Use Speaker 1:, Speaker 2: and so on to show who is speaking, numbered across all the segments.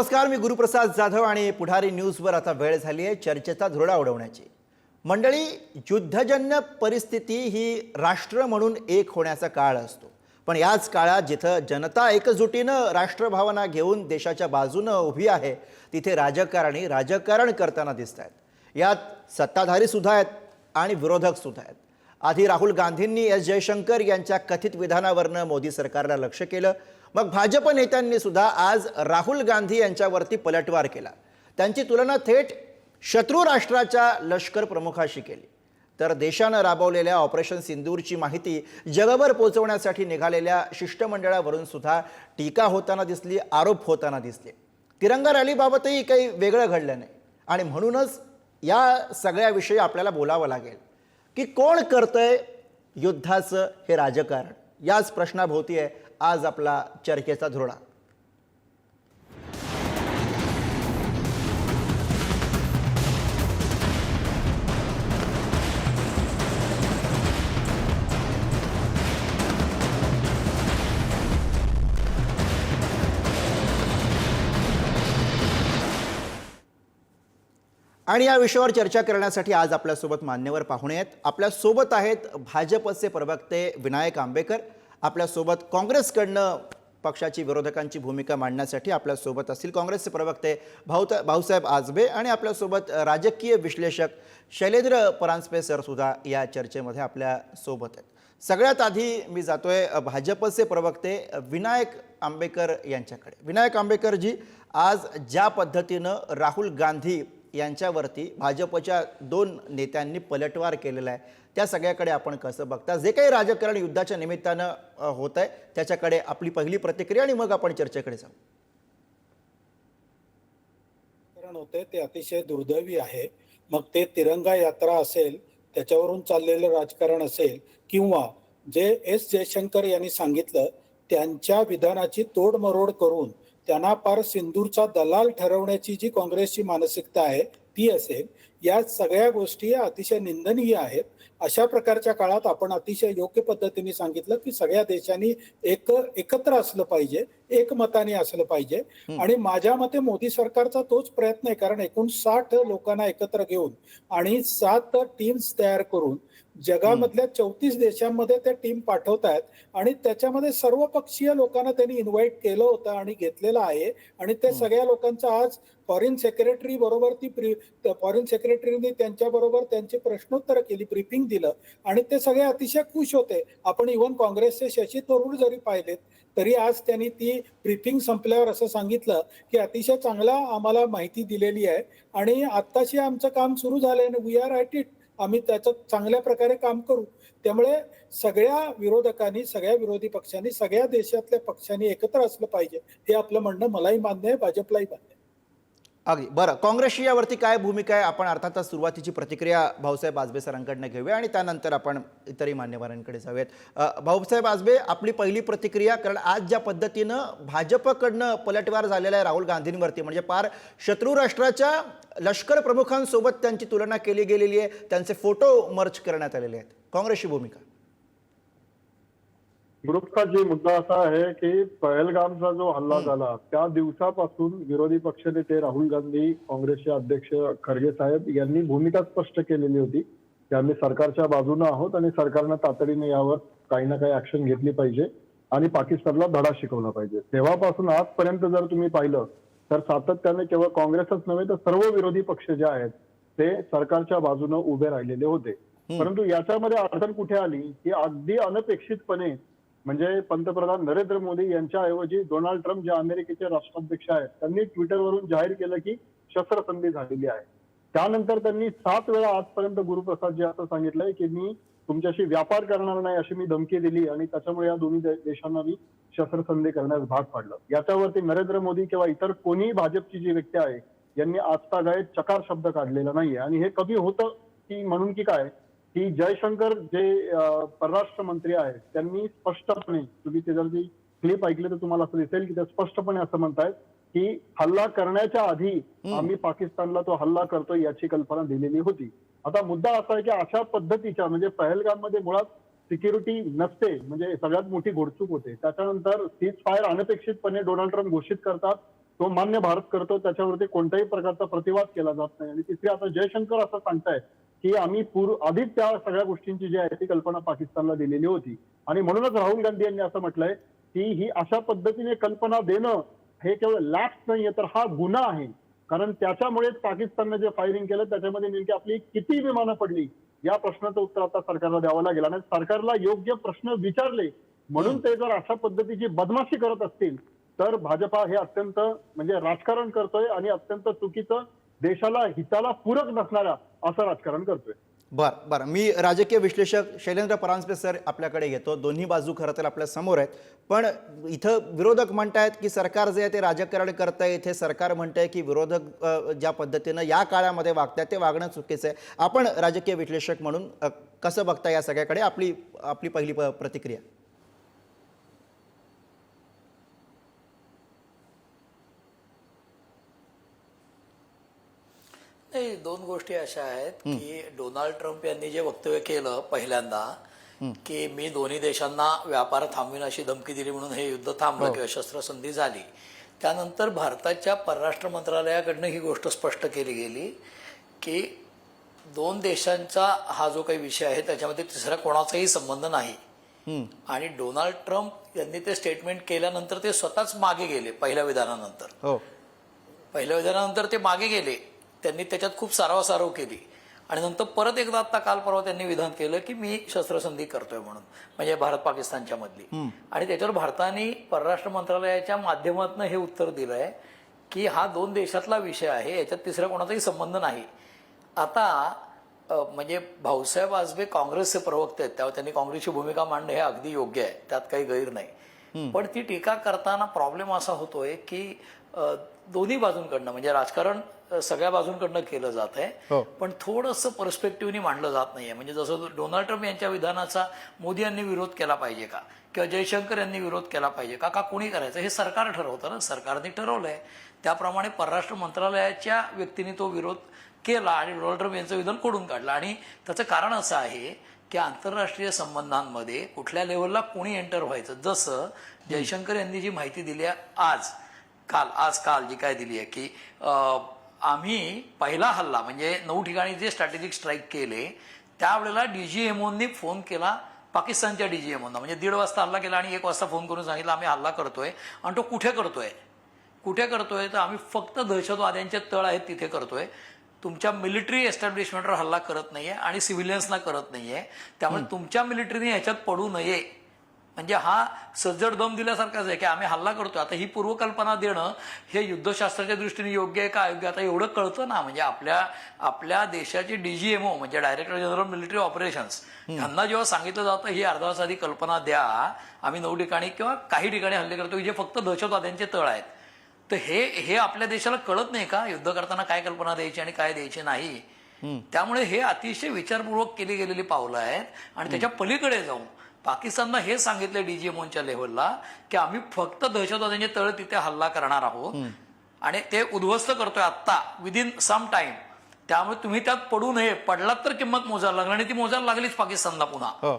Speaker 1: नमस्कार मी गुरुप्रसाद जाधव आणि पुढारी न्यूजवर आता वेळ झाली आहे चर्चेचा धुरडा उडवण्याची. मंडळी युद्धजन्य परिस्थिती ही राष्ट्र म्हणून एक होण्याचा काळ असतो. पण याच काळात जिथं जनता एकजुटीनं राष्ट्रभावना घेऊन देशाच्या बाजूनं उभी आहे तिथे राजकारणी राजकारण करताना दिसत आहेत यात सत्ताधारी सुद्धा आहेत आणि विरोधक सुद्धा आहेत. आधी राहुल गांधींनी एस जयशंकर यांच्या कथित विधानावरनं मोदी सरकारला लक्ष केलं मग भाजप नेत्यांनी सुद्धा आज राहुल गांधी यांच्यावरती पलटवार केला. त्यांची तुलना थेट शत्रू राष्ट्राच्या लष्कर प्रमुखाशी केली. तर देशानं राबवलेल्या ऑपरेशन सिंदूरची माहिती जगभर पोहोचवण्यासाठी निघालेल्या शिष्टमंडळावरून सुद्धा टीका होताना दिसली आरोप होताना दिसले. तिरंगा रॅलीबाबतही काही वेगळं घडलं नाही. आणि म्हणूनच या सगळ्याविषयी आपल्याला बोलावं लागेल की कोण करतंय युद्धाचं हे राजकारण? याच प्रश्नाभोवती आहे आज आपला चर्चेचा धुरळा. आणि या विषयावर चर्चा करण्यासाठी आज आपल्यासोबत मान्यवर पाहुणे आहेत. आपल्यासोबत आहेत भाजपचे प्रवक्ते विनायक आंबेकर. आपल्यासोबत काँग्रेसकडनं पक्षाची विरोधकांची भूमिका मांडण्यासाठी आपल्यासोबत असतील काँग्रेसचे प्रवक्ते भाऊ भाऊसाहेब आजबे आणि आपल्यासोबत राजकीय विश्लेषक शैलेंद्र परांजपे सर सुद्धा या चर्चेमध्ये आपल्यासोबत आहेत. सगळ्यात आधी मी जातोय भाजपचे प्रवक्ते विनायक आंबेकर यांच्याकडे. विनायक आंबेकरजी आज ज्या पद्धतीनं राहुल गांधी यांच्यावरती भाजपच्या दोन नेत्यांनी पलटवार केलेला आहे. त्या सगळ्याकडे आपण कसं बघता? जे काही राजकारण युद्धाच्या निमित्तानं होत आहे त्याच्याकडे आपली पहिली प्रतिक्रिया आणि मग आपण चर्चेकडे जाऊ.
Speaker 2: होते ते अतिशय दुर्दैवी आहे. मग ते तिरंगा यात्रा असेल त्याच्यावरून चाललेलं राजकारण असेल किंवा जे एस जयशंकर यांनी सांगितलं त्यांच्या विधानाची तोडमरोड करून त्यांना पार सिंदूरचा दलाल ठरवण्याची जी काँग्रेसची मानसिकता आहे ती असेल या सगळ्या गोष्टी अतिशय निंदनीय आहेत. अशा प्रकारच्या काळात आपण अतिशय योग्य पद्धतीने सांगितलं की सगळ्या देशांनी एक एकत्र असलं पाहिजे एकमताने असलं पाहिजे. आणि माझ्या मते मोदी सरकारचा तोच प्रयत्न आहे कारण एकूण साठ लोकांना एकत्र घेऊन आणि सात टीम्स तयार करून जगामधल्या चौतीस देशांमध्ये त्या टीम पाठवत आहेत आणि त्याच्यामध्ये सर्व पक्षीय लोकांना त्यांनी इन्व्हाइट केलं होतं आणि घेतलेलं आहे. आणि ते सगळ्या लोकांचं आज फॉरेन सेक्रेटरी बरोबर ती फॉरेन सेक्रेटरीने त्यांच्या बरोबर त्यांची प्रश्नोत्तर केली ब्रीफिंग दिलं. आणि ते सगळे अतिशय खुश होते. आपण इव्हन काँग्रेसचे शशी थरूर जरी पाहिलेत तरी आज त्यांनी ती ब्रीफिंग संपल्यावर असं सांगितलं की अतिशय चांगला आम्हाला माहिती दिलेली आहे. आणि आत्ताशी आमचं काम सुरू झालंय वी आर ॲट इट आम्ही त्याचं चांगल्या प्रकारे काम करू. त्यामुळे सगळ्या विरोधकांनी सगळ्या विरोधी पक्षांनी सगळ्या देशातल्या पक्षांनी एकत्र असलं पाहिजे. हे आपलं म्हणणं मलाही मान्य आहे भाजपलाही मान्य आहे.
Speaker 1: अगदी. बरं काँग्रेसची यावरती काय भूमिका आहे? आपण अर्थातच सुरुवातीची प्रतिक्रिया भाऊसाहेब आजबे सरांकडनं घेऊया आणि त्यानंतर आपण इतरही मान्यवरांकडे जाऊयात. भाऊसाहेब आजबे आपली पहिली प्रतिक्रिया कारण आज ज्या पद्धतीनं भाजपकडनं पलटवार झालेला आहे राहुल गांधींवरती म्हणजे पार शत्रू राष्ट्राच्या लष्कर प्रमुखांसोबत त्यांची तुलना केली गेलेली आहे. त्यांचे फोटो मर्च करण्यात आलेले आहेत. काँग्रेसची भूमिका.
Speaker 3: ग्रुपचा जे मुद्दा असा आहे की पहलगामचा जो हल्ला झाला त्या दिवसापासून विरोधी पक्षनेते राहुल गांधी काँग्रेसचे अध्यक्ष खरगे साहेब यांनी भूमिका स्पष्ट केलेली होती की आम्ही सरकारच्या बाजूने आहोत आणि सरकारनं तातडीने यावर काही ना काही ऍक्शन घेतली पाहिजे आणि पाकिस्तानला धडा शिकवला पाहिजे. तेव्हापासून आजपर्यंत जर तुम्ही पाहिलं तर सातत्याने केवळ काँग्रेसच नव्हे तर सर्व विरोधी पक्ष जे आहेत ते सरकारच्या बाजूने उभे राहिलेले होते. परंतु याच्यामध्ये अडचण कुठे आली की अगदी अनपेक्षितपणे म्हणजे पंतप्रधान नरेंद्र मोदी यांच्या ऐवजी डोनाल्ड ट्रम्प जे अमेरिकेचे राष्ट्राध्यक्ष आहेत त्यांनी ट्विटरवरून जाहीर केलं की शस्त्रसंधी झालेली आहे. त्यानंतर त्यांनी सात वेळा आजपर्यंत गुरुप्रसादजी असं सांगितलंय की मी तुमच्याशी व्यापार करणार नाही अशी मी धमकी दिली आणि त्याच्यामुळे या दोन्ही देशांना मी शस्त्रसंधी करण्यास भाग पाडलं. याच्यावरती नरेंद्र मोदी किंवा इतर कोणीही भाजपची जी व्यक्ती आहे यांनी आजतागायत चकार शब्द काढलेला नाहीये. आणि हे कमी होतं की म्हणून की काय की जयशंकर जे परराष्ट्र मंत्री आहेत त्यांनी स्पष्टपणे तुम्ही ते जर ती क्लिप ऐकली तर तुम्हाला असं दिसेल की ते स्पष्टपणे असं म्हणतायत की हल्ला करण्याच्या आधी आम्ही पाकिस्तानला तो हल्ला करतोय याची कल्पना दिलेली होती. आता मुद्दा असा आहे की अशा पद्धतीच्या म्हणजे पहलगाममध्ये मुळात सिक्युरिटी नसते म्हणजे सगळ्यात मोठी घोडचूक होते. त्याच्यानंतर सीज फायर अनपेक्षितपणे डोनाल्ड ट्रम्प घोषित करतात. तो मान्य भारत करतो त्याच्यावरती कोणत्याही प्रकारचा प्रतिवाद केला जात नाही. आणि तिसरी आता जयशंकर असं सांगतायत की आम्ही पूर्व आधीच त्या सगळ्या गोष्टींची जी आहे ती कल्पना पाकिस्तानला दिलेली होती. आणि म्हणूनच राहुल गांधी यांनी असं म्हटलंय की ही अशा पद्धतीने कल्पना देणं हे केवळ लॅक्स नाहीये तर हा गुन्हा आहे. कारण त्याच्यामुळेच पाकिस्तानने जे फायरिंग केलं त्याच्यामध्ये नेमकी आपली किती विमानं पडली या प्रश्नाचं उत्तर आता सरकारला द्यावं लागेल. आणि सरकारला योग्य प्रश्न विचारले म्हणून ते जर अशा पद्धतीची बदमाशी करत असतील तर भाजपा हे अत्यंत म्हणजे राजकारण करतोय आणि अत्यंत चुकीचं देशाला हिताला पूरक नसणाऱ्या असं राजकारण करतोय.
Speaker 1: बर बरं. मी राजकीय विश्लेषक शैलेंद्र परांजपे सर आपल्याकडे घेतो. दोन्ही बाजू खरं तर आपल्यासमोर आहेत. पण इथं विरोधक म्हणतायत की सरकार जे आहे ते राजकारण करत आहे इथे सरकार म्हणतंय की विरोधक ज्या पद्धतीनं या काळामध्ये वागतात ते वागणं चुकीचं आहे. आपण राजकीय विश्लेषक म्हणून कसं बघता या सगळ्याकडे? आपली आपली पहिली प- प्रतिक्रिया.
Speaker 4: नाही दोन गोष्टी अशा आहेत की डोनाल्ड ट्रम्प यांनी जे वक्तव्य केलं पहिल्यांदा की मी दोन्ही देशांना व्यापार थांबविन अशी धमकी दिली म्हणून हे युद्ध थांबलं किंवा शस्त्रसंधी झाली. त्यानंतर भारताच्या परराष्ट्र मंत्रालयाकडनं ही गोष्ट स्पष्ट केली गेली की दोन देशांचा हा जो काही विषय आहे त्याच्यामध्ये तिसरा कोणाचाही संबंध नाही. आणि डोनाल्ड ट्रम्प यांनी ते स्टेटमेंट केल्यानंतर ते स्वतःच मागे गेले पहिल्या विधानानंतर.
Speaker 1: हो.
Speaker 4: पहिल्या विधानानंतर ते मागे गेले. त्यांनी त्याच्यात खूप सारवासारव केली. आणि नंतर परत एकदा आता काल परवा त्यांनी विधान केलं की मी शस्त्रसंधी करतोय म्हणून. म्हणजे भारत पाकिस्तानच्या मधली. आणि त्याच्यावर भारताने परराष्ट्र मंत्रालयाच्या माध्यमातून हे उत्तर दिलंय की हा दोन देशातला विषय आहे याच्यात तिसरा कोणाचाही संबंध नाही. आता म्हणजे भाऊसाहेब आजबे काँग्रेसचे प्रवक्ते आहेत त्यावर त्यांनी काँग्रेसची भूमिका मांडणं हे अगदी योग्य आहे त्यात काही गैर नाही. पण ती टीका करताना प्रॉब्लेम असा होतोय की दोन्ही बाजूंकडनं म्हणजे राजकारण सगळ्या बाजूंकडनं केलं जात
Speaker 1: हो.
Speaker 4: आहे पण थोडंसं पर्स्पेक्टिव्हनी मांडलं जात नाहीये. म्हणजे जसं डोनाल्ड ट्रम्प यांच्या विधानाचा मोदी यांनी विरोध केला पाहिजे का? किंवा जयशंकर यांनी विरोध केला पाहिजे का? का कोणी करायचं? हे सरकार ठरवतं ना. सरकारने ठरवलंय. त्याप्रमाणे परराष्ट्र मंत्रालयाच्या व्यक्तीने तो विरोध केला आणि डोनाल्ड ट्रम्प यांचं विधान खोडून काढलं. आणि त्याचं कारण असं आहे की आंतरराष्ट्रीय संबंधांमध्ये कुठल्या लेवलला कोणी एंटर व्हायचं? जसं जयशंकर यांनी जी माहिती दिली आहे आज काल आज काल जी काय दिली आहे की आम्ही पहिला हल्ला म्हणजे नऊ ठिकाणी जे स्ट्रॅटेजिक स्ट्राईक केले त्यावेळेला डीजीएमओनी फोन केला पाकिस्तानच्या डीजीएमओना म्हणजे दीड वाजता हल्ला केला आणि एक वाजता फोन करून सांगितलं आम्ही हल्ला करतोय आणि तो कुठे करतोय? कुठे करतोय? तर आम्ही फक्त दहशतवाद्यांचे तळ आहेत तिथे करतोय. तुमच्या मिलिटरी एस्टॅब्लिशमेंटवर हल्ला करत नाहीये आणि सिव्हिलियन्सना करत नाहीये. त्यामुळे तुमच्या मिलिटरीने ह्याच्यात पडू नये. म्हणजे हा सज्जड दम दिल्यासारखाच आहे की आम्ही हल्ला करतोय. आता ही पूर्वकल्पना देणं हे युद्धशास्त्राच्या दृष्टीने योग्य आहे का अयोग्य? आता एवढं कळतं ना म्हणजे आपल्या आपल्या देशाचे डीजीएमओ म्हणजे डायरेक्टर जनरल मिलिटरी ऑपरेशन्स यांना जेव्हा सांगितलं जातं ही अर्धा तास आधी कल्पना द्या आम्ही नऊ ठिकाणी किंवा काही ठिकाणी हल्ले करतो जे फक्त दहशतवाद्यांचे तळ आहेत. तर हे हे आपल्या देशाला कळत नाही का युद्ध करताना काय कल्पना द्यायची आणि काय द्यायची नाही? त्यामुळे हे अतिशय विचारपूर्वक केली गेलेली पावलं आहेत आणि त्याच्या पलीकडे जाऊन पाकिस्तानला हे सांगितलं डीजीएमओच्या लेव्हलला की आम्ही फक्त दहशतवाद्यांचे तळ तिथे हल्ला करणार आहोत. आणि ते उद्ध्वस्त करतोय आत्ता विदिन सम टाइम त्यामुळे तुम्ही त्यात पडू नये. पडलात तर किंमत मोजायला लागणार आणि ती मोजायला लागलीच पाकिस्तानला पुन्हा.
Speaker 1: हो.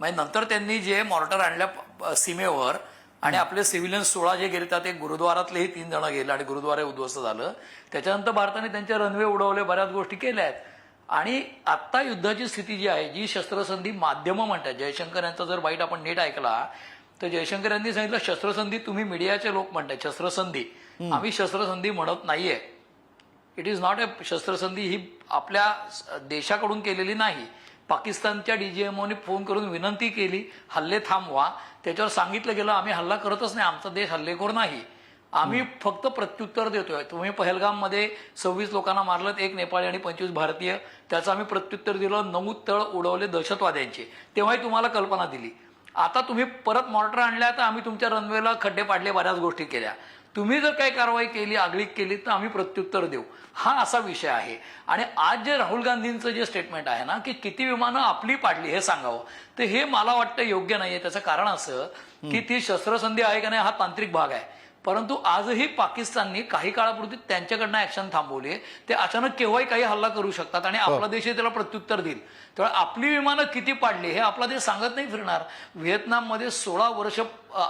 Speaker 4: म्हणजे नंतर त्यांनी जे मॉर्टर आणल्या सीमेवर आणि आपले सिव्हिलियन सोळा जे गेले त्यात एक गुरुद्वारातलेही तीन जण गेले आणि गुरुद्वारे उद्ध्वस्त झालं. त्याच्यानंतर भारताने त्यांचे रनवे उडवले बऱ्याच गोष्टी केल्या आहेत. आणि आत्ता युद्धाची स्थिती जी आहे जी शस्त्रसंधी माध्यमं म्हणतात जयशंकर यांचा जर वाईट आपण नीट ऐकला तर जयशंकर यांनी सांगितलं शस्त्रसंधी तुम्ही मीडियाचे लोक म्हणताय शस्त्रसंधी. आम्ही शस्त्रसंधी म्हणत नाहीये. इट इज नॉट अ शस्त्रसंधी ही आपल्या देशाकडून केलेली नाही. पाकिस्तानच्या डीजीएमओने फोन करून विनंती केली हल्ले थांबवा. त्याच्यावर सांगितलं गेलं आम्ही हल्ला करतच नाही आमचा देश हल्लेखोर नाही. आम्ही फक्त प्रत्युत्तर देतोय. तुम्ही पहलगाममध्ये सव्वीस लोकांना मारलं एक नेपाळी आणि पंचवीस भारतीय. त्याचं आम्ही प्रत्युत्तर दिलं नऊ तळ उडवले दहशतवाद्यांचे. तेव्हाही तुम्हाला कल्पना दिली. आता तुम्ही परत मॉर्टर आणल्या तर आम्ही तुमच्या रनवेला खड्डे पाडले बऱ्याच गोष्टी केल्या. तुम्ही जर काही कारवाई केली आगळीक केली तर आम्ही प्रत्युत्तर देऊ. हा असा विषय आहे. आणि आज जे राहुल गांधींचं जे स्टेटमेंट आहे ना की किती विमानं आपली पाडली हे सांगावं. तर हे मला वाटतं योग्य नाहीये. त्याचं कारण असं की ती शस्त्रसंधी आहे का नाही हा तांत्रिक भाग आहे. परंतु आजही पाकिस्ताननी काही काळापुरती त्यांच्याकडनं ऍक्शन थांबवली. ते अचानक केव्हाही काही हल्ला करू शकतात आणि आपला देशही त्याला प्रत्युत्तर देईल. त्यामुळे आपली विमानं किती पाडली हे आपला देश सांगत नाही फिरणार. व्हिएतनाममध्ये सोळा वर्ष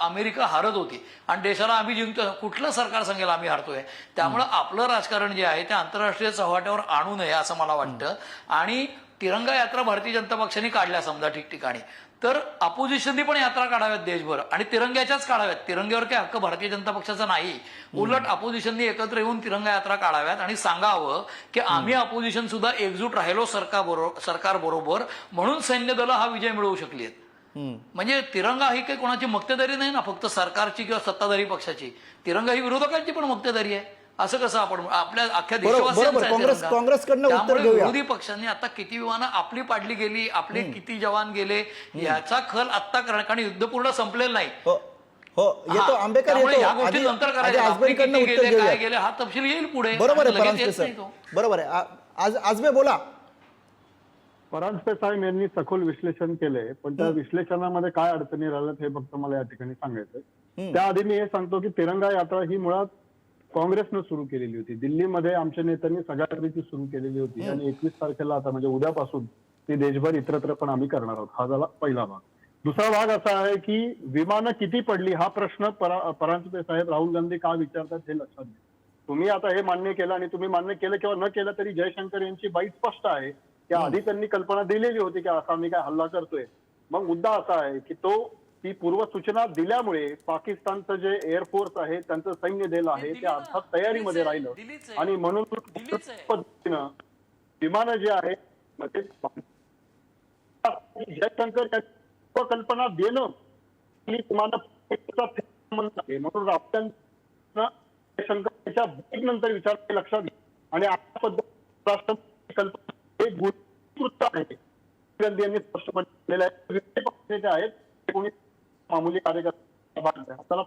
Speaker 4: अमेरिका हारत होती. आणि देशाला आम्ही जिंकतो कुठलं सरकार सांगेल आम्ही हारतोय? त्यामुळं आपलं राजकारण जे आहे ते आंतरराष्ट्रीय चव्हाट्यावर आणू नये असं मला वाटतं. आणि तिरंगा यात्रा भारतीय जनता पक्षाने काढल्या समजा ठिकठिकाणी. तर अपोजिशननी पण यात्रा काढाव्यात देशभर. आणि तिरंग्याच्याच काढाव्यात. तिरंग्यावर काही हक्क भारतीय जनता पक्षाचा नाही. उलट अपोजिशननी एकत्र येऊन तिरंगा यात्रा काढाव्यात आणि सांगावं की आम्ही अपोजिशन सुद्धा एकजूट राहिलो सरकार बरोबर सरकार बरोबर म्हणून सैन्य दलं हा विजय मिळवू शकली आहेत. म्हणजे तिरंगा ही काही कोणाची मक्तेदारी नाही ना फक्त सरकारची किंवा सत्ताधारी पक्षाची. तिरंगा ही विरोधकांची पण मक्तेदारी आहे. असं कसं आपण आपल्या अख्ख्या
Speaker 1: बरोबर,
Speaker 4: देशवासियांचा
Speaker 1: काँग्रेस-. काँग्रेसकडनं उत्तर
Speaker 4: त्यामुळे
Speaker 1: घेऊया.
Speaker 4: विरोधी पक्षांनी आता किती विमानं आपली पाडली गेली आपले किती जवान गेले याचा खल आत्ता करणार कारण युद्ध पूर्ण संपलेलं नाही.
Speaker 1: हो हो येतो
Speaker 4: हा, त्यामुळे
Speaker 1: येतो.
Speaker 4: ह्या गोष्टी
Speaker 1: आधी-
Speaker 4: नंतर
Speaker 1: आधी
Speaker 4: करायच्या आपली
Speaker 1: आजबेकडनं
Speaker 4: किती
Speaker 1: उत्तर
Speaker 4: गेले काय
Speaker 1: घेऊया
Speaker 4: गेले हा तपशील येईल पुढे.
Speaker 1: बरोबर आहे
Speaker 4: लगेच
Speaker 1: परांजपे
Speaker 4: येत नाही
Speaker 1: सर
Speaker 4: तो.
Speaker 1: बरोबर आहे. आ- आज आजबे बोला.
Speaker 3: परांजपे साहेब यांनी सखोल विश्लेषण केलंय पण त्या विश्लेषणामध्ये काय अडचणी राहिल्यात हे फक्त मला या ठिकाणी सांगायचंय. त्याआधी मी हे सांगतो की तिरंगा यात्रा ही मुळात काँग्रेसनं सुरू केलेली होती. दिल्लीमध्ये आमच्या नेत्यांनी सगळ्यात आधी ती सुरू केलेली होती. आणि एकवीस तारखेला आता म्हणजे उद्यापासून ती देशभर इतरत्र पण आम्ही करणार आहोत. हा झाला पहिला भाग. दुसरा भाग असा आहे की विमानं किती पडली हा प्रश्न परा- परांजपे साहेब राहुल गांधी का विचारतात हे लक्षात घ्या. तुम्ही आता हे मान्य केलं आणि तुम्ही मान्य केलं किंवा न केलं तरी जयशंकर यांची बाईट स्पष्ट आहे. की आधी त्यांनी कल्पना दिलेली होती की असा आम्ही काय हल्ला करतोय. मग मुद्दा असा आहे की तो ती पूर्वसूचना दिल्यामुळे पाकिस्तानचं जे एअरफोर्स आहे त्यांचं सैन्य दल आहे ते. अर्थात तयारीमध्ये राहिलं. आणि म्हणून. पद्धतीनं विमानं जे आहे जयशंकर कल्पना देणं म्हणून जयशंकर याच्या break नंतर विचार लक्षात घ्या आणि राष्ट्रपती कल्पना हे गुणकृत आहे गांधी यांनी स्पष्टपणे केलेलं आहे आहेत मामुली कार्यकर्ता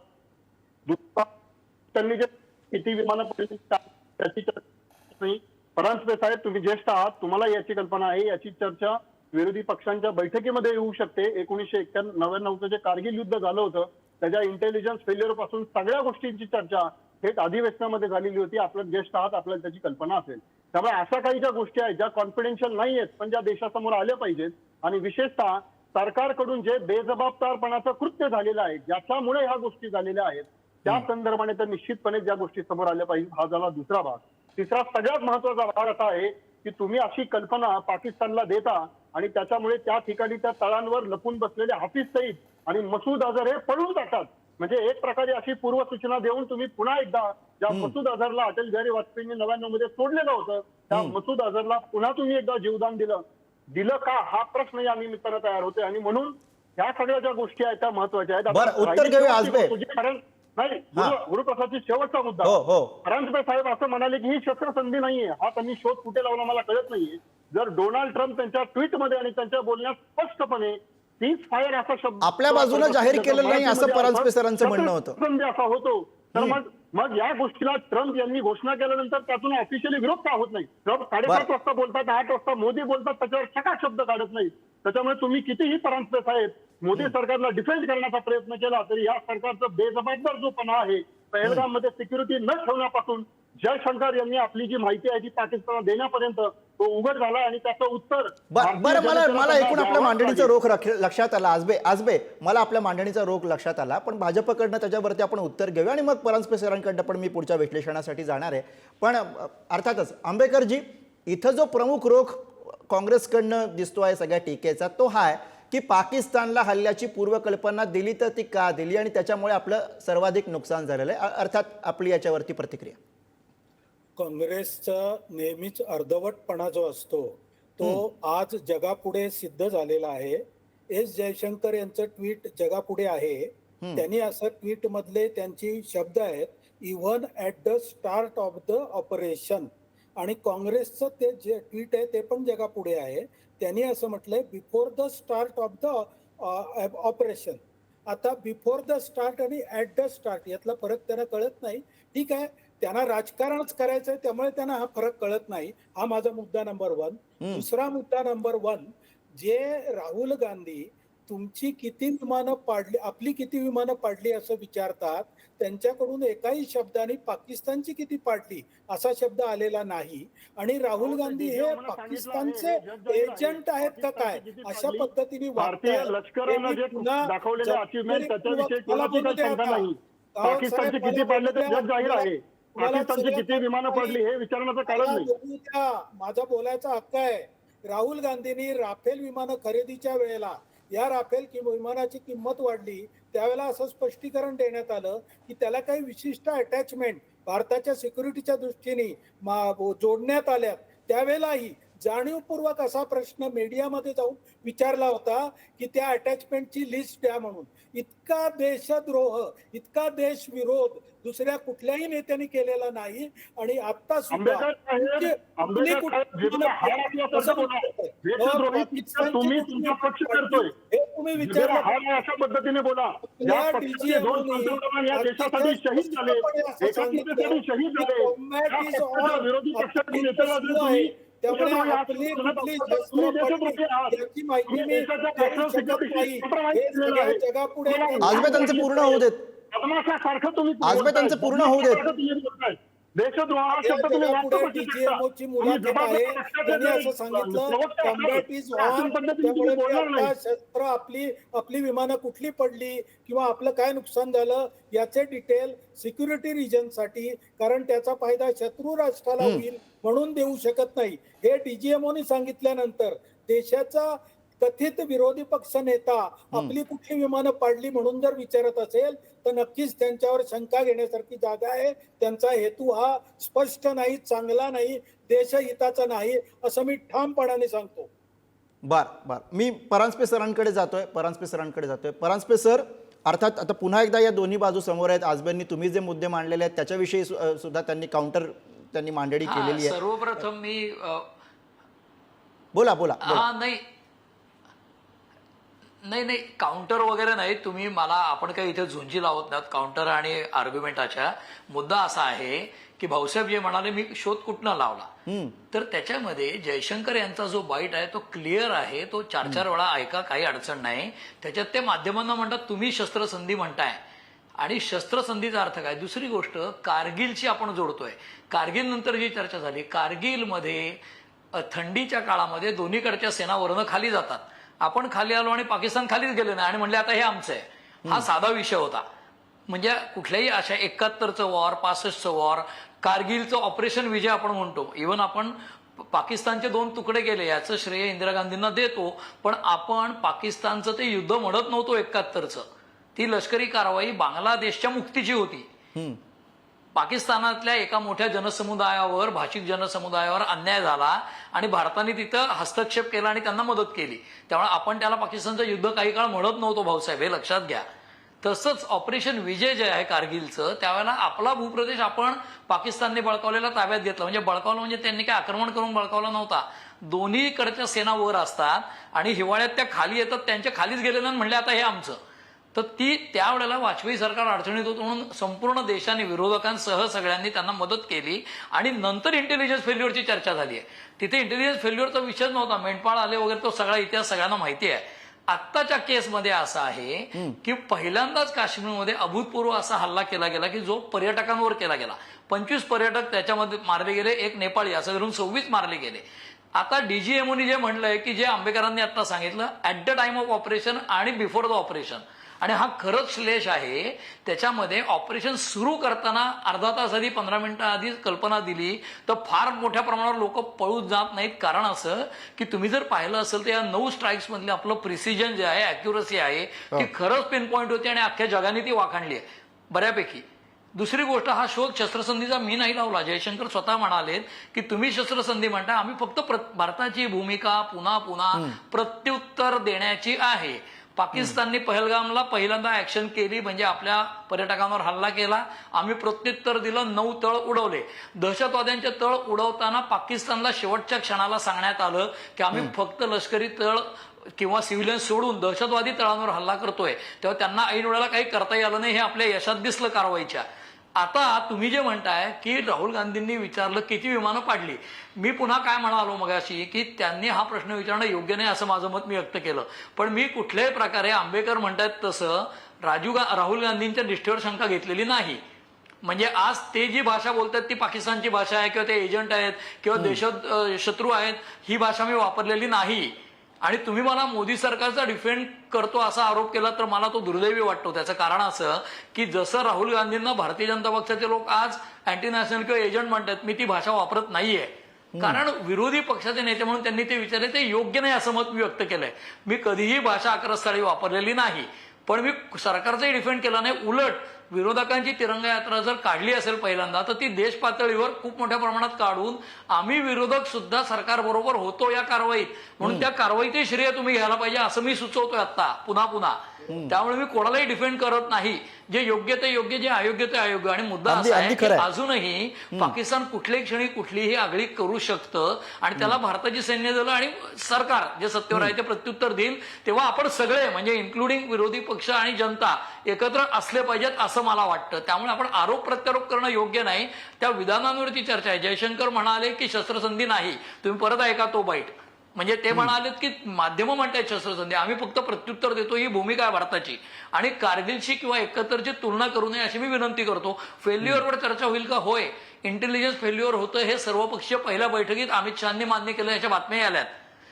Speaker 3: त्यांनी जे किती विमानं पडली त्याची चर्चा नाही. परांजपे साहेब तुम्ही ज्येष्ठ आहात तुम्हाला याची कल्पना आहे. याची चर्चा विरोधी पक्षांच्या बैठकीमध्ये येऊ शकते. एकोणीशे एक्क्याण्णव नव्याण्णवचं जे कारगिल युद्ध झालं होतं त्याच्या इंटेलिजन्स फेल्युअरपासून सगळ्या गोष्टींची चर्चा थेट अधिवेशनामध्ये झालेली होती. आपल्या ज्येष्ठ आहात आपल्याला त्याची कल्पना असेल. त्यामुळे अशा काही ज्या गोष्टी आहेत ज्या कॉन्फिडेन्शियल नाही आहेत पण ज्या देशासमोर आल्या पाहिजेत. आणि विशेषतः सरकारकडून जे बेजबाबदारपणाचं कृत्य झालेलं आहे ज्याच्यामुळे ह्या गोष्टी झालेल्या आहेत त्या संदर्भाने तर निश्चितपणे ज्या गोष्टी समोर आल्या पाहिजे हा झाला दुसरा भाग. तिसरा सगळ्यात महत्त्वाचा भाग असा आहे की तुम्ही अशी कल्पना पाकिस्तानला देता आणि त्याच्यामुळे त्या ठिकाणी त्या तळांवर लपून बसलेले हाफिज सईद आणि मसूद अझर हे पळून जातात. म्हणजे एक प्रकारे अशी पूर्वसूचना देऊन तुम्ही पुन्हा एकदा ज्या मसूद अझरला अटल बिहारी वाजपेयींनी नव्याण्णवमध्ये सोडलेलं होतं त्या मसूद अझरला पुन्हा तुम्ही एकदा जीवदान दिलं. दिलं का? हा प्रश्न या निमित्तानं तयार होते आणि म्हणून ह्या सगळ्या ज्या गोष्टी आहेत त्या महत्त्वाच्या आहेत.
Speaker 1: उत्तर घेऊया
Speaker 3: कारण नाही गुरु- गुरुप्रसादची शेवटचा मुद्दा.
Speaker 1: हो हो.
Speaker 3: परांजपे साहेब असं म्हणाले की ही शस्त्रसंधी नाहीये. हा त्यांनी शोध कुठे लावला मला कळत नाहीये. जर डोनाल्ड ट्रम्प त्यांच्या ट्विटमध्ये आणि त्यांच्या बोलण्यात स्पष्टपणे फायर असा शब्द
Speaker 1: आपल्या बाजूनं जाहीर केलेलं नाही असं परांजपे सरांचं म्हणणं होतं.
Speaker 3: असा होतो. तर मग मग या गोष्टीला ट्रम्प यांनी घोषणा केल्यानंतर त्यातून ऑफिशियली विरोध का होत नाही? ट्रम्प साडेपाच. वाजता बोलतात आठ वाजता मोदी बोलतात त्याच्यावर सका शब्द काढत नाही त्याच्यामुळे तुम्ही कितीही परांजपे साहेब मोदी सरकारला डिफेंड करण्याचा प्रयत्न केला तरी या सरकारचं बेजबाबदार जो पणा आहे पहलगाममध्ये सिक्युरिटी न ठेवण्यापासून जयशंकर यांनी आपली जी माहिती आहे ती पाकिस्तानला देण्यापर्यंत तो उघड झाला आणि त्याचं उत्तर
Speaker 1: बर- मला मला एकूण आपल्या मांडणीचा. रोख लक्षात आला. आजबे आजबे मला आपल्या मांडणीचा रोख लक्षात आला. पण भाजपकडनं त्याच्यावरती आपण उत्तर घेऊया आणि मग परांजपे सरांकडनं पण मी पुढच्या विश्लेषणासाठी जाणार आहे. पण अर्थातच आंबेकरजी इथं जो प्रमुख रोख काँग्रेसकडनं दिसतो आहे सगळ्या टीकेचा तो हा आहे की पाकिस्तानला हल्ल्याची पूर्वकल्पना दिली तर ती का दिली? आणि त्याच्यामुळे आपलं सर्वाधिक नुकसान झालेलं आहे. अर्थात आपली याच्यावरती प्रतिक्रिया.
Speaker 2: काँग्रेसचा नेहमीच अर्धवटपणा जो असतो तो आज जगापुढे सिद्ध झालेला आहे. एस जयशंकर यांचं ट्विट जगापुढे आहे. त्यांनी असं ट्विट मधले त्यांची शब्द आहेत even at the start of the operation. आणि काँग्रेसचं ते जे ट्विट आहे ते पण जगापुढे आहे. त्यांनी असं म्हटलंय before the start of the operation. आता बिफोर द स्टार्ट आणि ऍट द स्टार्ट यातला फरक त्यांना कळत नाही. ठीक आहे त्यांना राजकारणच करायचंय त्यामुळे त्यांना हा फरक कळत नाही. हा माझा मुद्दा नंबर वन. दुसरा मुद्दा नंबर वन जे राहुल गांधी तुमची किती विमानं पाडली आपली किती विमानं पाडली असं विचारतात त्यांच्याकडून एकाही शब्दाने पाकिस्तानची किती पाडली असा शब्द आलेला नाही. आणि राहुल गांधी हे पाकिस्तानचे
Speaker 3: आहे, आहे.
Speaker 2: एजंट आहेत का काय? अशा? पद्धतीने राव
Speaker 3: पाकिस्तानची किती पाडले ते जाहीर आहे. पाकिस्तानची किती विमानं पडली हे विचारण्याचं कारण नाही.
Speaker 2: माझा बोलायचा हक्क आहे. राहुल गांधींनी राफेल विमानं खरेदीच्या वेळेला या राफेल कि विमानाची किंमत वाढली त्यावेळेला असं स्पष्टीकरण देण्यात आलं की त्याला काही विशिष्ट अटॅचमेंट भारताच्या सिक्युरिटीच्या दृष्टीने जोडण्यात आल्या त्यावेळेलाही जाणीवपूर्वक असा प्रश्न मीडियामध्ये जाऊन विचारला होता की त्या अटॅचमेंटची लिस्ट द्या म्हणून. इतका देशद्रोह इतका देशविरोध दुसऱ्या कुठल्याही नेत्याने केलेला नाही आणि आता सुद्धा तुम्ही हे विचारलं
Speaker 3: अशा पद्धतीने बोला. पक्षाचे.
Speaker 2: त्यामुळे आपली कुठली. याची माहिती मी हे. जगापुढे
Speaker 1: आजबे त्यांचं पूर्ण होऊ देत.
Speaker 3: तुम्ही
Speaker 1: आजबे त्यांचं पूर्ण होऊ देत.
Speaker 3: देशद्रोह शब्द तुम्ही वापरू शकता.
Speaker 2: ची
Speaker 3: तुम्ही
Speaker 2: मुलाखत
Speaker 3: जबाबदार
Speaker 2: आहे.
Speaker 3: पक्षाचे
Speaker 2: त्यांनी
Speaker 3: जे
Speaker 2: असं सांगितलं
Speaker 3: प्रवक्ते असतात,
Speaker 2: कॉम्बॅट इज
Speaker 3: त्या
Speaker 2: ऑन
Speaker 3: पद्धतीने
Speaker 2: त्यामुळे
Speaker 3: तुम्ही बोलणार
Speaker 2: आता
Speaker 3: नाही.
Speaker 2: शस्त्र आपली आपली विमानं कुठली पडली किंवा आपलं काय नुकसान झालं याचे डिटेल सिक्युरिटी रिजनसाठी कारण त्याचा फायदा शत्रू राष्ट्राला होईल म्हणून देऊ शकत नाही. हे डीजीएमओनी सांगितल्यानंतर देशाचा कथित विरोधी पक्ष नेता आपली कुठली विमानं पाडली म्हणून जर विचारत असेल तर नक्कीच त्यांच्यावर शंका घेण्यासारखी जागा आहे. त्यांचा हेतू हा स्पष्ट नाही चांगला नाही देशहिताचा नाही असं मी ठामपणाने सांगतो.
Speaker 1: बर बर. मी परांजपे सरांकडे जातोय परांजपे सरांकडे जातोय. परांजपे सर अर्थात आता पुन्हा एकदा या दोन्ही बाजू समोर आहेत. आजबेंनी तुम्ही जे मुद्दे मांडलेले आहेत त्याच्याविषयी सुद्धा त्यांनी काउंटर त्यांनी मांडणी
Speaker 4: हा,
Speaker 1: केलेली आहे.
Speaker 4: सर्वप्रथम मी
Speaker 1: बोला बोला बोला.
Speaker 4: हा नाही. नाही नाही काउंटर वगैरे नाही. तुम्ही मला आपण काही इथे झुंजी लावत नाहीत. काउंटर आणि आर्ग्युमेंटाच्या मुद्दा असा आहे की भाऊसाहेब जे म्हणाले मी शोध कुठनं लावला. तर त्याच्यामध्ये जयशंकर यांचा जो बाईट आहे तो क्लिअर आहे. तो चार चार वेळा ऐका काही अडचण नाही. त्याच्यात ते माध्यमांना म्हणतात तुम्ही शस्त्रसंधी म्हणताय. आणि शस्त्रसंधीचा अर्थ काय? दुसरी गोष्ट कारगिलची आपण जोडतोय. कारगिल नंतर जी चर्चा झाली कारगिलमध्ये थंडीच्या काळामध्ये दोन्हीकडच्या सेना वरनं खाली जातात. आपण खाली आलो आणि पाकिस्तान खालीच गेले नाही. आणि म्हणले आता हे आमचं आहे. हा साधा विषय होता. म्हणजे कुठल्याही अशा एकाहत्तरचं वॉर पासष्टचं वॉर कारगिलचं ऑपरेशन विजय आपण म्हणतो. इव्हन आपण पाकिस्तानचे दोन तुकडे गेले याचं श्रेय इंदिरा गांधींना देतो. पण आपण पाकिस्तानचं ते युद्ध म्हणत नव्हतो एकाहत्तरचं. ती लष्करी कारवाई बांगलादेशच्या मुक्तीची होती. पाकिस्तानातल्या एका मोठ्या जनसमुदायावर भाषिक जनसमुदायावर अन्याय झाला आणि भारताने तिथं हस्तक्षेप केला आणि त्यांना मदत केली. त्यामुळे आपण त्याला पाकिस्तानचं युद्ध काही काळ म्हणत नव्हतो भाऊसाहेब हे लक्षात घ्या. तसंच ऑपरेशन विजय जे आहे कारगिलचं त्यावेळेला आपला भूप्रदेश आपण पाकिस्तानने बळकावलेला ताब्यात घेतला. म्हणजे बळकावलं म्हणजे त्यांनी काय आक्रमण करून बळकावला नव्हता. दोन्हीकडच्या सेना वर असतात आणि हिवाळ्यात त्या खाली येतात त्यांच्या खालीच गेले आणि म्हणले आता हे आमचं. तर ती त्यावेळेला वाजपेयी सरकार अडचणीत होतं म्हणून संपूर्ण देशाने विरोधकांसह सगळ्यांनी त्यांना मदत केली आणि नंतर इंटेलिजन्स फेल्युअरची चर्चा झाली आहे. तिथे इंटेलिजन्स फेल्युअरचा विषय नव्हता. मेंढपाळ आले वगैरे तो सगळा इतिहास सगळ्यांना माहिती आहे. आत्ताच्या केसमध्ये असा आहे की पहिल्यांदाच काश्मीरमध्ये अभूतपूर्व असा हल्ला केला गेला की जो पर्यटकांवर केला गेला. पंचवीस पर्यटक त्याच्यामध्ये मारले गेले एक नेपाळी असं धरून सव्वीस मारले गेले. आता डीजीएमओनी जे म्हणलंय की जे आंबेडकरांनी आता सांगितलं at the time of operation आणि बिफोर द ऑपरेशन आणि हा खरंच श्लेष आहे त्याच्यामध्ये ऑपरेशन सुरू करताना अर्धा तास आधी पंधरा मिनिटं आधी कल्पना दिली तर फार मोठ्या प्रमाणावर लोक पळून जात नाहीत. कारण असं की तुम्ही जर पाहिलं असेल तर या नऊ स्ट्राईक्स मधले आपलं प्रिसिजन जे आहे अॅक्युरसी आहे ती खरंच पिन पॉईंट होती आणि अख्ख्या जगाने ती वाखाणली आहे. बऱ्यापैकी. दुसरी गोष्ट हा शोध शस्त्रसंधीचा मी नाही लावला. जयशंकर स्वतः म्हणालेत की तुम्ही शस्त्रसंधी म्हणताय आम्ही फक्त भारताची भूमिका पुन्हा पुन्हा प्रत्युत्तर देण्याची आहे. पाकिस्तानने पहलगामला पहिल्यांदा ऍक्शन केली म्हणजे आपल्या पर्यटकांवर हल्ला केला. आम्ही प्रत्युत्तर दिलं नऊ तळ उडवले. दहशतवाद्यांचे तळ उडवताना पाकिस्तानला शेवटच्या क्षणाला सांगण्यात आलं की आम्ही फक्त लष्करी तळ किंवा सिव्हिलियन सोडून दहशतवादी तळांवर हल्ला करतोय. तेव्हा त्यांना ऐन वेळेला काही करता आलं नाही हे आपल्या यशात दिसलं कारवाईच्या. आता तुम्ही जे म्हणताय की राहुल गांधींनी विचारलं किती विमानं पाडली. मी पुन्हा काय म्हणालो मगाशी की त्यांनी हा प्रश्न विचारणं योग्य नाही असं माझं मत मी व्यक्त केलं. पण मी कुठल्याही प्रकारे आंबेडकर म्हणतायत तसं राजीव गा राहुल गांधींच्या निष्ठेवर शंका घेतलेली नाही. म्हणजे आज ते जी भाषा बोलतात ती पाकिस्तानची भाषा आहे किंवा ते एजंट आहेत किंवा देश शत्रू आहेत ही भाषा मी वापरलेली नाही. आणि तुम्ही मला मोदी सरकारचा डिफेंड करतो असा आरोप केला तर मला तो दुर्दैवी वाटतो. त्याचं कारण असं की जसं राहुल गांधींना भारतीय जनता पक्षाचे लोक आज अँटी नॅशनल किंवा एजंट म्हणतात मी ती भाषा वापरत नाहीये. कारण विरोधी पक्षाचे नेते म्हणून त्यांनी ते विचारले ते योग्य नाही असं मत मी व्यक्त केलंय. मी कधीही भाषा अक्रस्थळी वापरलेली नाही. पण मी सरकारचाही डिफेंड केला नाही. उलट विरोधकांची तिरंगा यात्रा जर काढली असेल पहिल्यांदा तर ती देश पातळीवर खूप मोठ्या प्रमाणात काढून आम्ही विरोधक सुद्धा सरकारबरोबर होतो या कारवाईत. म्हणून त्या कारवाईतही श्रेय तुम्ही घ्यायला पाहिजे असं मी सुचवतोय आता पुन्हा पुन्हा. त्यामुळे मी कोणालाही डिफेंड करत नाही. जे योग्य ते योग्य जे अयोग्य ते अयोग्य. आणि मुद्दा असा आहे की. अजूनही पाकिस्तान कुठल्याही क्षणी कुठलीही आगळीक करू शकतं आणि त्याला भारताची सैन्य दलं आणि सरकार जे सत्तेवर आहे ते प्रत्युत्तर देईल. तेव्हा आपण सगळे म्हणजे इन्क्लुडिंग विरोधी पक्ष आणि जनता एकत्र असले पाहिजेत असं मला वाटतं. त्यामुळे आपण आरोप प्रत्यारोप करणं योग्य नाही. त्या विधानांवरती चर्चा आहे. जयशंकर म्हणाले की शस्त्रसंधी नाही. तुम्ही परत ऐका तो बाईट. म्हणजे ते म्हणाले की माध्यम म्हणतायत शस्त्रसंधी. आम्ही फक्त प्रत्युत्तर देतो. ही भूमिका आहे भारताची. आणि कारगिलची किंवा एकत्रची तुलना करू नये अशी मी विनंती करतो. फेल्युअरवर चर्चा होईल का? होय. इंटेलिजन्स फेल्युअर होतं हे सर्वपक्षीय पहिल्या बैठकीत अमित शहानी मान्य केलं याच्या बातम्या आल्यात.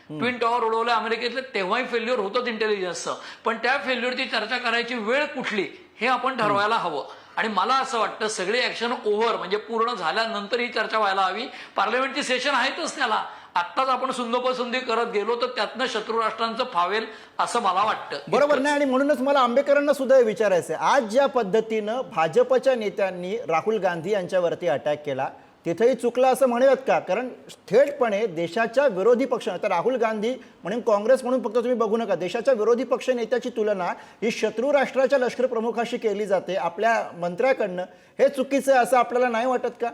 Speaker 4: ट्विन टॉवर उडवलं अमेरिकेतले तेव्हाही फेल्युअर होतंच इंटेलिजन्सचं पण त्या फेल्युअरची चर्चा करायची वेळ कुठली हे आपण ठरवायला हवं. आणि मला असं वाटतं सगळे ऍक्शन ओव्हर म्हणजे पूर्ण झाल्यानंतर ही चर्चा व्हायला हवी. पार्लमेंटची सेशन आहेतच त्याला. आत्ताच आपण सुंदोपसुंदी करत गेलो तर त्यातनं शत्रू राष्ट्रांचं फावेल असं मला वाटतं.
Speaker 1: बरोबर नाही आणि म्हणूनच मला आंबेडकरांना सुद्धा विचारायचं आज ज्या पद्धतीनं भाजपच्या नेत्यांनी राहुल गांधी यांच्यावरती अटॅक केला तिथेही चुकलं असं म्हणूयात का? कारण थेटपणे देशाच्या विरोधी पक्ष आता राहुल गांधी म्हणून काँग्रेस म्हणून फक्त तुम्ही बघू नका देशाच्या विरोधी पक्ष नेत्याची तुलना ही शत्रू राष्ट्राच्या लष्कर प्रमुखाशी केली जाते आपल्या मंत्र्याकडनं. हे चुकीचं आहे असं आपल्याला नाही वाटत का?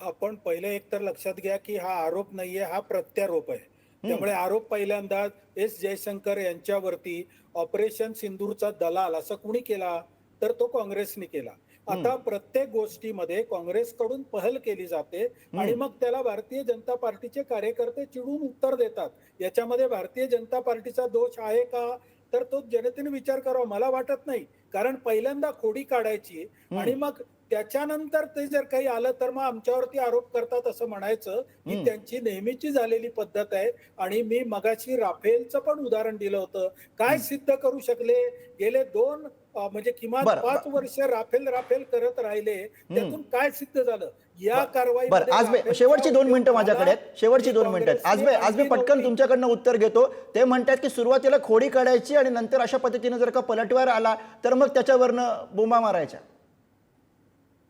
Speaker 2: आपण पहिले एक तर लक्षात घ्या की हा आरोप नाहीये हा प्रत्यारोप आहे. त्यामुळे आरोप पहिल्यांदा एस जयशंकर यांच्यावरती ऑपरेशन सिंदूरचा दलाल असं कुणी केला? तर तो काँग्रेसने केला. आता प्रत्येक गोष्टीमध्ये काँग्रेसकडून पहल केली जाते आणि मग त्याला भारतीय जनता पार्टीचे कार्यकर्ते चिडून उत्तर देतात. याच्यामध्ये भारतीय जनता पार्टीचा दोष आहे का? तर तो जनतेने विचार करावा. मला वाटत नाही. कारण पहिल्यांदा खोडी काढायची आणि मग त्याच्यानंतर ते जर काही आलं तर मग आमच्यावरती आरोप करतात असं म्हणायचं ही त्यांची नेहमीची झालेली पद्धत आहे आणि मी मगाशी राफेलचं पण उदाहरण दिलं होतं. काय सिद्ध करू शकले? गेले दोन म्हणजे किमान पाच वर्ष राफेल राफेल करत राहिले त्यातून काय सिद्ध झालं? या कारवाई
Speaker 1: बरं आज शेवटची दोन मिनिटं माझ्याकडे आहेत शेवटची दोन मिनिटं आहेत. आज आज मी पटकन तुमच्याकडनं उत्तर घेतो. ते म्हणतात की सुरुवातीला खोडी काढायची आणि नंतर अशा पद्धतीनं जर का पलटवार आला तर मग त्याच्यावरनं बोंबा मारायच्या.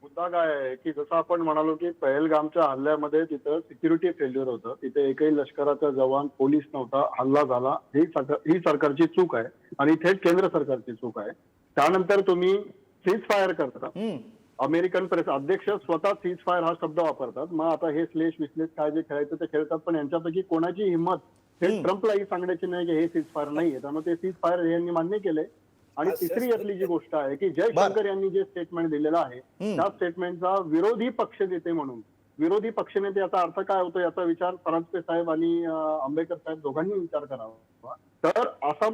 Speaker 3: मुद्दा काय आहे की जसं आपण म्हणालो की पहलगामच्या हल्ल्यामध्ये तिथं सिक्युरिटी फेल्युअर होतं. तिथे एकही लष्कराचा जवान पोलीस नव्हता हल्ला झाला. ही सरकार ही सरकारची चूक आहे आणि थेट केंद्र सरकारची चूक आहे. त्यानंतर तुम्ही सीज फायर करता. अमेरिकन प्रेस अध्यक्ष स्वतः सीज फायर हा शब्द वापरतात. मग आता हे स्लेश विश्लेष काय जे खेळायचं ते खेळतात पण यांच्यापैकी कोणाची हिंमत हे ट्रम्पलाही सांगण्याची नाही की हे सीज फायर नाहीये. त्यामुळे ते सीज फायर यांनी मान्य केले आणि तिसरी यातली जी गोष्ट आहे की जयशंकर यांनी जे स्टेटमेंट दिलेलं आहे त्या स्टेटमेंटचा विरोधी पक्षनेते म्हणून. विरोधी पक्षनेते याचा अर्थ काय होतो याचा विचार परांजपे साहेब आणि आंबेडकर साहेब दोघांनी विचार करावा. तर असा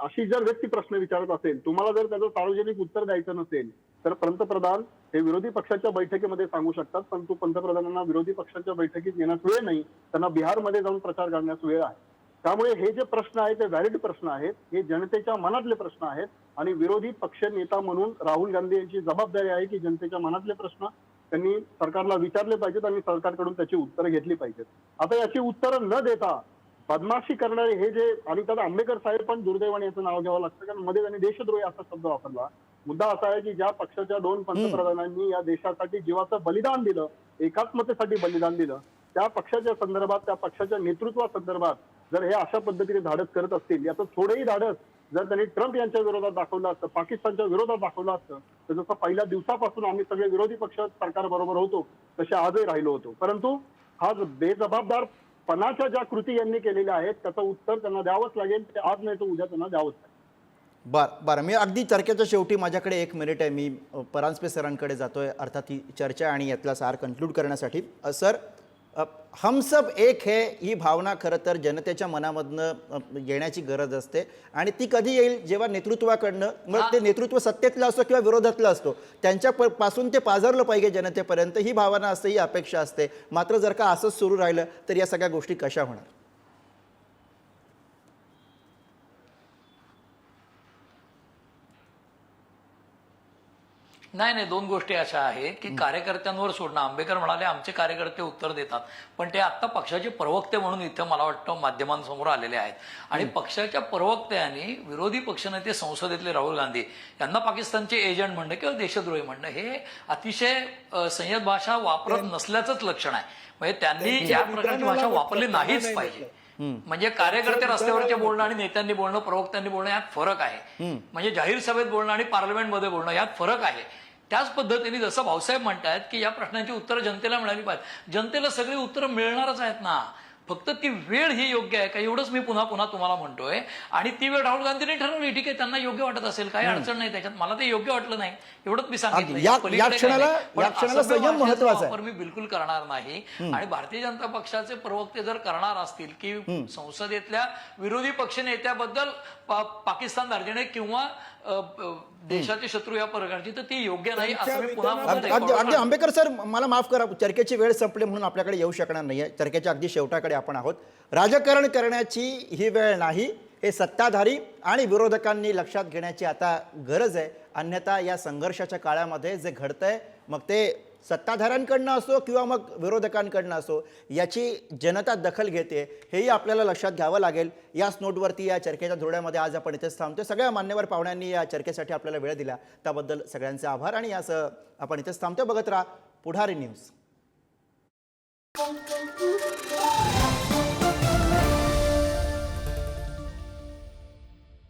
Speaker 3: अशी जर व्यक्ती प्रश्न विचारत असेल तुम्हाला जर त्याचं सार्वजनिक उत्तर द्यायचं नसेल तर पंतप्रधान हे विरोधी पक्षाच्या बैठकीमध्ये सांगू शकतात परंतु पंतप्रधानांना विरोधी पक्षाच्या बैठकीत येण्यास वेळ नाही त्यांना बिहारमध्ये जाऊन प्रचार करण्यास वेळ आहे. त्यामुळे हे जे प्रश्न आहेत ते व्हॅलिड प्रश्न आहेत हे जनतेच्या मनातले प्रश्न आहेत आणि विरोधी पक्ष नेता म्हणून राहुल गांधी यांची जबाबदारी आहे की जनतेच्या मनातले प्रश्न त्यांनी सरकारला विचारले पाहिजेत आणि सरकारकडून त्याची उत्तरं घेतली पाहिजेत. आता याची उत्तरं न देता बदमाशी करणारे हे जे आणि त्यात आंबेडकर साहेब पण दुर्दैवाने याचं नाव घ्यावं लागतं कारण मध्ये त्यांनी देशद्रोही असा शब्द वापरला. मुद्दा असा आहे की ज्या पक्षाच्या दोन पंतप्रधानांनी या देशासाठी जीवाचं बलिदान दिलं एकात्मतेसाठी बलिदान दिलं त्या पक्षाच्या संदर्भात त्या पक्षाच्या नेतृत्वासंदर्भात जर हे अशा पद्धतीने धाडस करत असतील याचं थोडंही धाडस जर त्यांनी ट्रम्प यांच्या विरोधात दाखवलं असतं पाकिस्तानच्या विरोधात दाखवलं असतं तर जसं पहिल्या दिवसापासून आम्ही सगळे विरोधी पक्ष सरकारबरोबर होतो तसे आजही राहिलो होतो. परंतु हा जो बेजबाबदार पणाच्या ज्या कृती यांनी केलेल्या आहेत त्याचं उत्तर त्यांना द्यावंच लागेल. ते आज नाही तर उद्या त्यांना द्यावंच लागेल.
Speaker 1: बरं बरं. मी अगदी चर्चेच्या शेवटी माझ्याकडे एक मिनिट आहे. मी परांजपे सरांकडे जातोय. अर्थात ही चर्चा आणि यातला सार कन्क्लूड करण्यासाठी. सर हम सब एक है ही भावना खरं तर जनतेच्या मनामधनं येण्याची गरज असते. आणि ती कधी येईल? जेव्हा नेतृत्वाकडनं मग ते नेतृत्व सत्तेतलं असतो किंवा विरोधातलं असतो त्यांच्या पासून ते पाझरलं पाहिजे जनतेपर्यंत. ही भावना असते ही अपेक्षा असते. मात्र जर का असंच सुरू राहिलं तर या सगळ्या गोष्टी कशा होणार?
Speaker 4: नाही नाही दोन गोष्टी अशा आहेत की कार्यकर्त्यांवर सोडणं. आंबेडकर म्हणाले आमचे कार्यकर्ते उत्तर देतात. पण ते आता पक्षाचे प्रवक्ते म्हणून इथं मला वाटतं माध्यमांसमोर आलेले आहेत. आणि पक्षाच्या प्रवक्त्यांनी विरोधी पक्षनेते संसदेतले राहुल गांधी यांना पाकिस्तानचे एजंट म्हणणं किंवा देशद्रोही म्हणणं हे अतिशय संयत भाषा वापरत नसल्याचंच लक्षण आहे. म्हणजे त्यांनी या प्रकारची भाषा वापरली नाहीच
Speaker 2: नाही
Speaker 4: पाहिजे. म्हणजे कार्यकर्ते रस्त्यावरचे बोलणं आणि नेत्यांनी बोलणं प्रवक्त्यांनी बोलणं यात फरक आहे. म्हणजे जाहीर सभेत बोलणं आणि पार्लमेंटमध्ये बोलणं यात फरक आहे. त्याच पद्धतीने जसं भाऊसाहेब म्हणतात की या प्रश्नांची उत्तरं जनतेला मिळाली पाहिजे जनतेला सगळी उत्तरं मिळणारच आहेत ना. फक्त ती वेळ ही योग्य आहे का? एवढंच मी पुन्हा पुन्हा तुम्हाला म्हणतोय. आणि ती वेळ राहुल गांधींनी ठरवली. ठीक आहे त्यांना योग्य वाटत असेल. काही अडचण नाही त्याच्यात. मला ते योग्य वाटलं नाही. एवढंच मी सांगितलं मी बिलकुल करणार नाही. आणि भारतीय जनता पक्षाचे प्रवक्ते जर करणार असतील की संसदेतल्या विरोधी पक्षनेत्याबद्दल पाकिस्तान दार्जिणे किंवा देशाचे शत्रू या प्रकारची तर ती योग्य नाही असं मी पुन्हा पुन्हा
Speaker 1: अगदी अगदी
Speaker 4: रेकॉर्ड
Speaker 1: अगदी आंबेडकर सर मला माफ करा चर्चेची वेळ संपली म्हणून आपल्याकडे येऊ शकणार नाही आहे चर्चेच्या अगदी शेवटाकडे आपण आहोत. राजकारण करण्याची ही वेळ नाही हे सत्ताधारी आणि विरोधकांनी लक्षात घेण्याची आता गरज आहे. अन्यथा या संघर्षाच्या काळामध्ये जे घडतंय मग ते सत्ताधाऱ्यांकडनं असो किंवा मग विरोधकांकडनं असो याची जनता दखल घेते हेही आपल्याला लक्षात घ्यावं लागेल. याच नोटवरती या चर्चेच्या धुळ्यामध्ये आज आपण इथेच थांबतो सगळ्या मान्यवर पाहुण्यांनी या चर्चेसाठी आपल्याला वेळ दिला. त्याबद्दल सगळ्यांचे आभार आणि यासह आपण इथेच थांबतो बघत राहा पुढारी न्यूज.